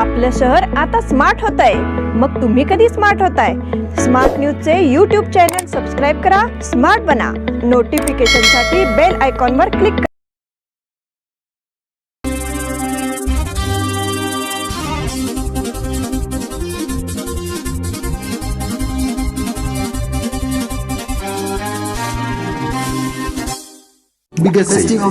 आपलं शहर आता स्मार्ट होत आहे मग तुम्ही कधी स्मार्ट होताय? स्मार्ट न्यूजचे यूट्यूब चॅनल सबस्क्राईब करा स्मार्ट बना. नोटिफिकेशनसाठी बेल आयकॉनवर क्लिक करा. Biggest festival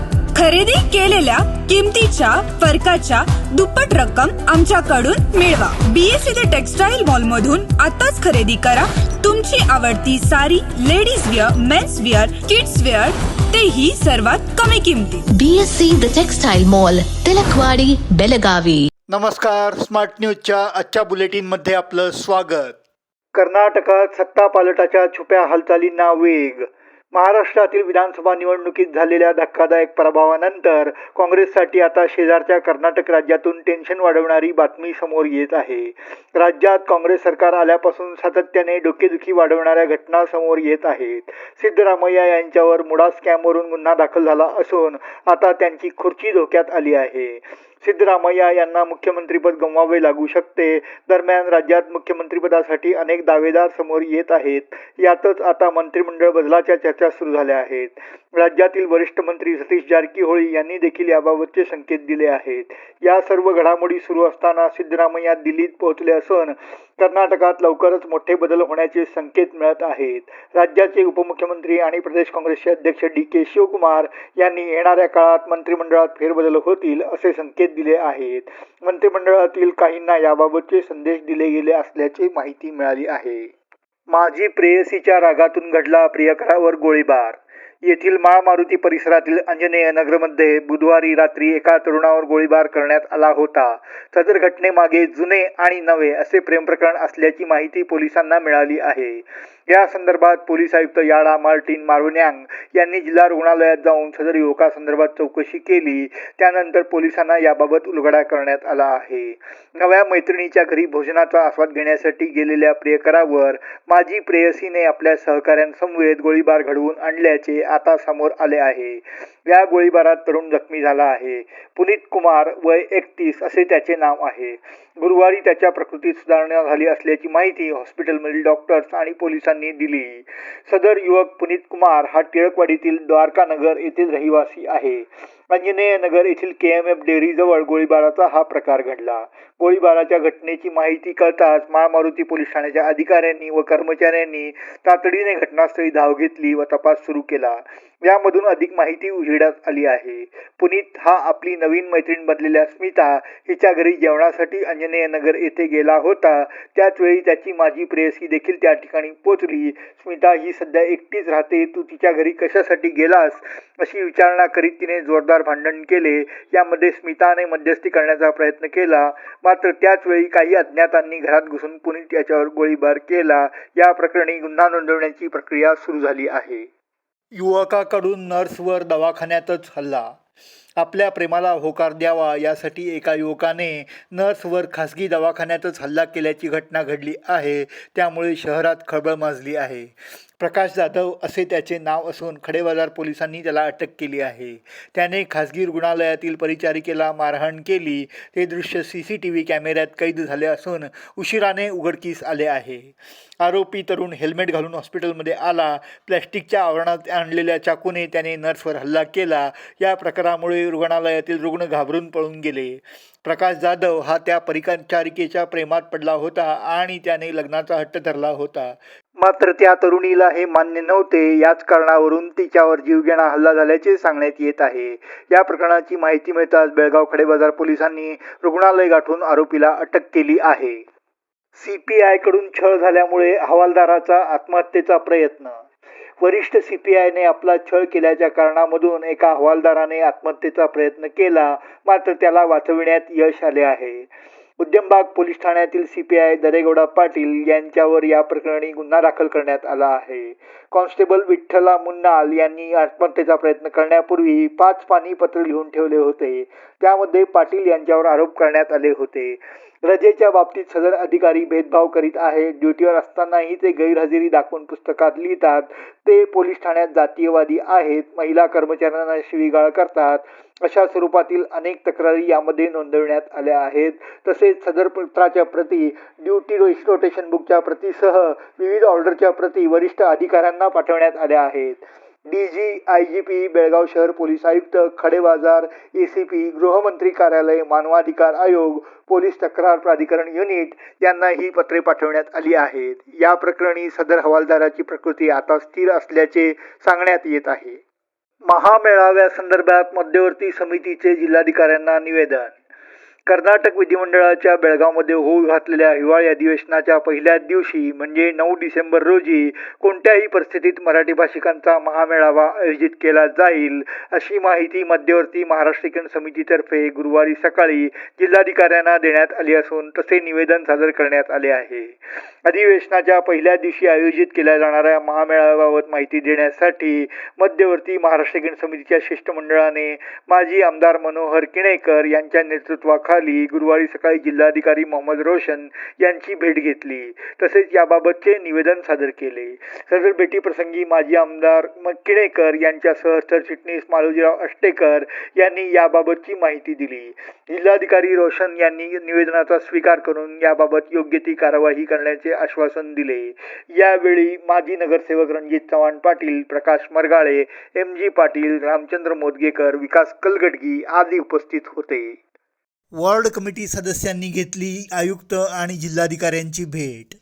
खरेदी केलेल्या किमतीच्या फरकाच्या दुप्पट रक्कम आमच्याकडून मिळवा. बीएससी ते टेक्सटाईल मॉल मधून आताच खरेदी करा. तुमची आवडती sari ladies wear men's wear kids wear तेही सर्वात कमी किमतीत BSc The Textile Mall, Tilakwadi Belagavi. नमस्कार स्मार्ट न्यूजच्या आजच्या बुलेटिनमध्ये आपलं स्वागत. कर्नाटकात सत्ता पालटाच्या छुप्या हालचालींना वेग महाराष्ट्रातील विधानसभा निवडणुकीत झालेल्या धक्कादायक पराभवानंतर काँग्रेससाठी आता शेजारच्या कर्नाटक राज्यातून टेन्शन वाढवणारी बातमी समोर येत आहे. राज्यात काँग्रेस सरकार आल्यापासून सातत्याने डोकेदुखी वाढवणाऱ्या घटना समोर येत आहेत. सिद्धरामय्या यांच्यावर मुडा स्कॅमवरून गुन्हा दाखल झाला असून आता त्यांची खुर्ची धोक्यात आली आहे. सिद्धरामय्या यांना मुख्यमंत्रीपद गमवावे लागू शकते. दरम्यान राज्यात मुख्यमंत्रीपदासाठी अनेक दावेदार समोर येत आहेत. यातच आता मंत्रिमंडळ बदलाच्या चर्चा सुरू झाल्या आहेत. राज्यातील वरिष्ठ मंत्री सतीश जारकीहोळी यांनी देखील याबाबतचे संकेत दिले आहेत. या सर्व घडामोडी सुरू असताना सिद्धरामय्या दिल्लीत पोहोचले असून कर्नाटकात लवकरच मोठे बदल होण्याचे संकेत मिळत आहेत. राज्याचे उपमुख्यमंत्री आणि प्रदेश काँग्रेसचे अध्यक्ष डी के शिवकुमार यांनी येणाऱ्या काळात मंत्रिमंडळात फेरबदल होतील असे संकेत संदेश दिले आहेत. मंत्रिमंडळातील काहींना याबाबतचे संदेश दिले गेले असल्याची माहिती मिळाली आहे. माझी प्रेयसीच्या रागातून घडला प्रियकरावर गोळीबार. येथील माळ मारुती परिसरातील अंजनेय नगरमध्ये बुधवारी रात्री एका तरुणावर गोळीबार करण्यात आला होता. सदर घटनेमागे जुने आणि नवे असे प्रेम प्रकरण असल्याची माहिती पोलिसांना मिळाली आहे. या संदर्भात पोलीस आयुक्त याडा मार्टिन मारुन्यांग यांनी जिल्हा रुग्णालयात जाऊन सदर युवकासंदर्भात चौकशी केली. त्यानंतर पोलिसांना याबाबत उलगडा करण्यात आला आहे. नव्या मैत्रिणीच्या घरी भोजनाचा आस्वाद घेण्यासाठी गेलेल्या प्रियकरावर माजी प्रेयसीने आपल्या सहकाऱ्यांसमवेत गोळीबार घडवून आणल्याचे आता समोर आले आहे. या गोळीबारात तरुण जखमी झाला आहे. पुनीत कुमार वय एकतीस असे त्याचे नाव आहे. गुरुवारी त्याच्या प्रकृतीत सुधारणा झाली असल्याची माहिती हॉस्पिटलमधील डॉक्टर्स आणि पोलिसांनी दिली. सदर युवक पुनीत कुमार हा टिळकवाडीतील द्वारका नगर येथील रहिवासी आहे. अंजनेय नगर येथील के एम एफ डेअरीजवळ गोळीबाराचा हा प्रकार घडला. गोळीबाराच्या घटनेची माहिती कळताच माळमारुती पोलीस ठाण्याच्या अधिकाऱ्यांनी व कर्मचाऱ्यांनी तातडीने घटनास्थळी धाव घेतली व तपास सुरू केला. यामधून अधिक माहिती उजेडात आली आहे. पुनीत हा आपली नवीन मैत्रीण बनलेल्या स्मिता हिच्या घरी जेवणासाठी अंजनेय नगर येथे गेला होता. त्याच वेळी त्याची माझी प्रेयसी देखील त्या ठिकाणी पोचली स्मिता ही सध्या एकटीच राहते. तू तिच्या घरी कशासाठी गेलास? अशी विचारणा करीत तिने जोरदार भांडण केले यामध्ये स्मिताने मध्यस्थी करण्याचा प्रयत्न केला. मात्र त्याच वेळी काही अज्ञातांनी घरात घुसून पुनीत याच्यावर गोळीबार केला. या प्रकरणी गुन्हा नोंदवण्याची प्रक्रिया सुरू झाली आहे. युवकाकडून नर्सवर दवाखान्यातच हल्ला. आपल्या प्रेमाला होकार द्यावा यासाठी एका युवकाने नर्सवर खासगी दवाखान्यातच हल्ला केल्याची घटना घडली आहे. त्यामुळे शहरात खळबळ माजली आहे. प्रकाश जाधव असे त्याचे नाव असून खडेबाजार पोलिसांनी त्याला अटक केली आहे. त्याने खासगी रुग्णालयातील परिचारिकेला मारहाण केली. ते दृश्य सी सी टी व्ही कॅमेऱ्यात कैद झाले असून उशिराने उघडकीस आले आहे. आरोपी तरुण हेल्मेट घालून हॉस्पिटलमध्ये आला. प्लॅस्टिकच्या आवरणात आणलेल्या चाकूने त्याने नर्सवर हल्ला केला. या प्रकारामुळे रुग्णालयातील रुग्ण घाबरून पळून गेले. प्रकाश जाधव हा त्या परिचारिकेच्या प्रेमात पडला होता आणि त्याने लग्नाचा हट्ट धरला होता. मात्र त्या तरुणीला हे मान्य नव्हते. याच कारणावरून तिच्यावर जीवघेणा हल्ला झाल्याचे सांगण्यात येत आहे. या प्रकरणाची माहिती मिळताच बेळगाव खडेबाजार पोलिसांनी रुग्णालय गाठून आरोपीला अटक केली आहे. सी पी आयकडून छळ झाल्यामुळे हवालदाराचा आत्महत्येचा प्रयत्न. वरिष्ठ सी पी आयने आपला छळ केल्याच्या कारणामधून एका हवालदाराने आत्महत्येचा प्रयत्न केला मात्र त्याला वाचविण्यात यश आले आहे. उद्यमबाग पोलीस ठाण्यातील सीपीआय दरेगौडा पाटील यांच्यावर या प्रकरणी गुन्हा दाखल करण्यात आला आहे. कॉन्स्टेबल विठ्ठला मुन्नाल यांनी आत्महत्येचा प्रयत्न करण्यापूर्वी पाच पाणी पत्र लिहून ठेवले होते. त्यामध्ये पाटील यांच्यावर आरोप करण्यात आले होते. रजेच्या बाबतीत सदर अधिकारी भेदभाव करीत आहेत ड्युटीवर असतानाही ते गैरहजेरी दाखवून पुस्तकात लिहितात. ते पोलीस ठाण्यात जातीयवादी आहेत. महिला कर्मचाऱ्यांना शिवीगाळ करतात. अशा स्वरूपातील अनेक तक्रारी यामध्ये नोंदवण्यात आल्या आहेत. तसेच सदर पत्राच्या प्रती ड्युटी रोटेशन बुकच्या प्रतीसह विविध ऑर्डरच्या प्रती वरिष्ठ अधिकाऱ्यांना पाठवण्यात आल्या आहेत. D G I G P Belgaum शहर पोलीस आयुक्त खडेबाजार ए सी पी गृहमंत्री कार्यालय मानवाधिकार आयोग पोलीस तक्रार प्राधिकरण युनिट यांना ही पत्रे पाठवण्यात आली आहेत. या प्रकरणी सदर हवालदाराची प्रकृती आता स्थिर असल्याचे सांगण्यात येत आहे. महामेळाव्यासंदर्भात मध्यवर्ती समितीचे जिल्हाधिकाऱ्यांना निवेदन कर्नाटक विधिमंडळाच्या बेळगावमध्ये होऊ घातलेल्या हिवाळी अधिवेशनाच्या पहिल्याच दिवशी म्हणजे नऊ डिसेंबर रोजी कोणत्याही परिस्थितीत मराठी भाषिकांचा महामेळावा आयोजित केला जाईल अशी माहिती मध्यवर्ती महाराष्ट्रीकरण समितीतर्फे गुरुवारी सकाळी जिल्हाधिकाऱ्यांना देण्यात आली असून तसे निवेदन सादर करण्यात आले आहे. अधिवेशनाच्या पहिल्या दिवशी आयोजित केल्या जाणाऱ्या महामेळाव्याबाबत माहिती देण्यासाठी मध्यवर्ती महाराष्ट्रीकरण समितीच्या शिष्टमंडळाने माजी आमदार मनोहर किणेकर यांच्या नेतृत्वाखाली गुरुवारी सकाळी जिल्हाधिकारी मोहम्मद रोशन यांची भेट घेतली. तसेच याबाबतचे निवेदन सादर केले. सदर भेटीप्रसंगी माजी आमदार म- किणेकर यांच्यासह सरचिटणीस मालोजीराव अष्टेकर यांनी याबाबतची माहिती दिली. जिल्हाधिकारी रोशन यांनी निवेदनाचा स्वीकार करून याबाबत योग्य ती कारवाई करण्याचे आश्वासन दिले. यावेळी माजी नगरसेवक रणजित चव्हाण पाटील प्रकाश मरगाळे एम जी पाटील रामचंद्र मोदगेकर विकास कलगडगी आदी उपस्थित होते. वॉर्ड कमिटी सदस्यांनी घेतली आयुक्त आणि जिल्हाधिकाऱ्यांची भेट.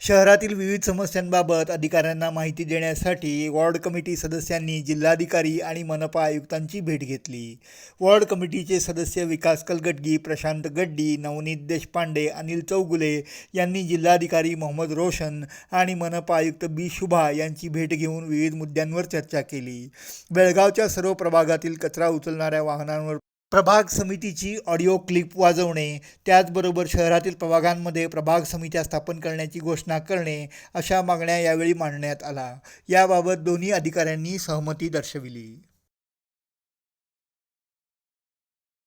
शहरातील विविध समस्यांबाबत अधिकाऱ्यांना माहिती देण्यासाठी वॉर्ड कमिटी सदस्यांनी जिल्हाधिकारी आणि मनपा आयुक्तांची भेट घेतली. वॉर्ड कमिटीचे सदस्य विकास कलगटगी प्रशांत गड्डी नवनीत देशपांडे अनिल चौगुले यांनी जिल्हाधिकारी मोहम्मद रोशन आणि मनपा आयुक्त बी शुभा यांची भेट घेऊन विविध मुद्द्यांवर चर्चा केली. बेळगावच्या सर्व प्रभागातील कचरा उचलणाऱ्या वाहनांवर प्रभाग समितीची ऑडिओ क्लिप वाजवणे त्याचबरोबर शहरातील प्रभागांमध्ये प्रभाग समित्या स्थापन करण्याची घोषणा करणे अशा मागण्या यावेळी मांडण्यात आला याबाबत दोन्ही अधिकाऱ्यांनी सहमती दर्शविली.